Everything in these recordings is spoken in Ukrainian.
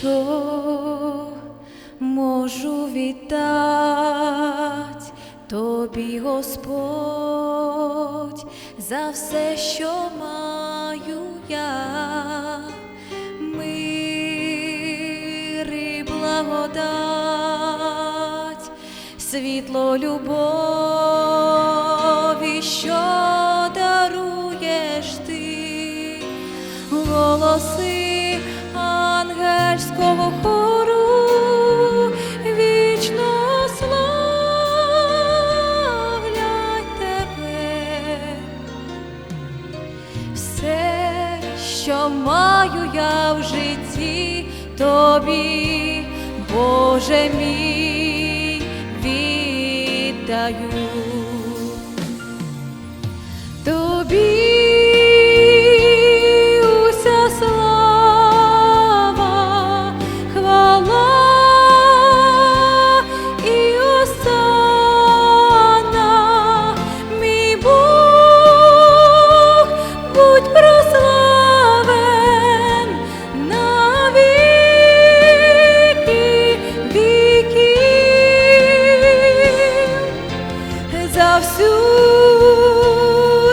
Що можу віддать тобі, Господь, за все, що маю я, мир і благодать, світло любові, що даруєш ти, голоси маю я в житті, тобі, Боже мій, віддаю. За всю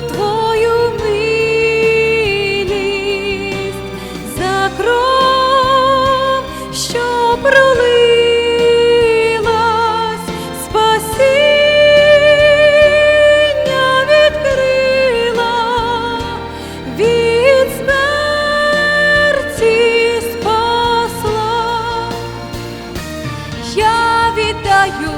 твою милість, за кров, що пролилась, спасіння відкрила, від смерті спасла. Я віддаю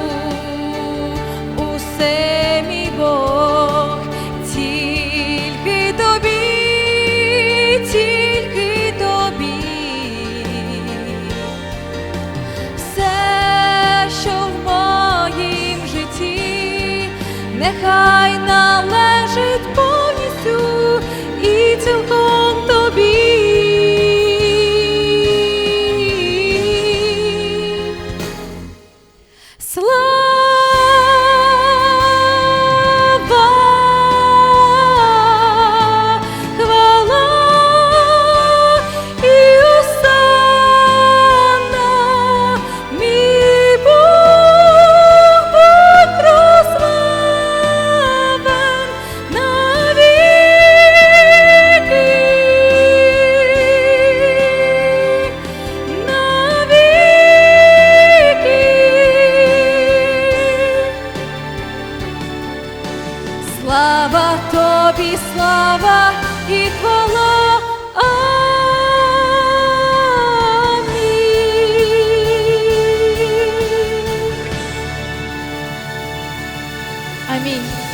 нехай належить повністю і цілком тобі. Слава, Слава тобі, слава і хвала. Амінь. Амінь.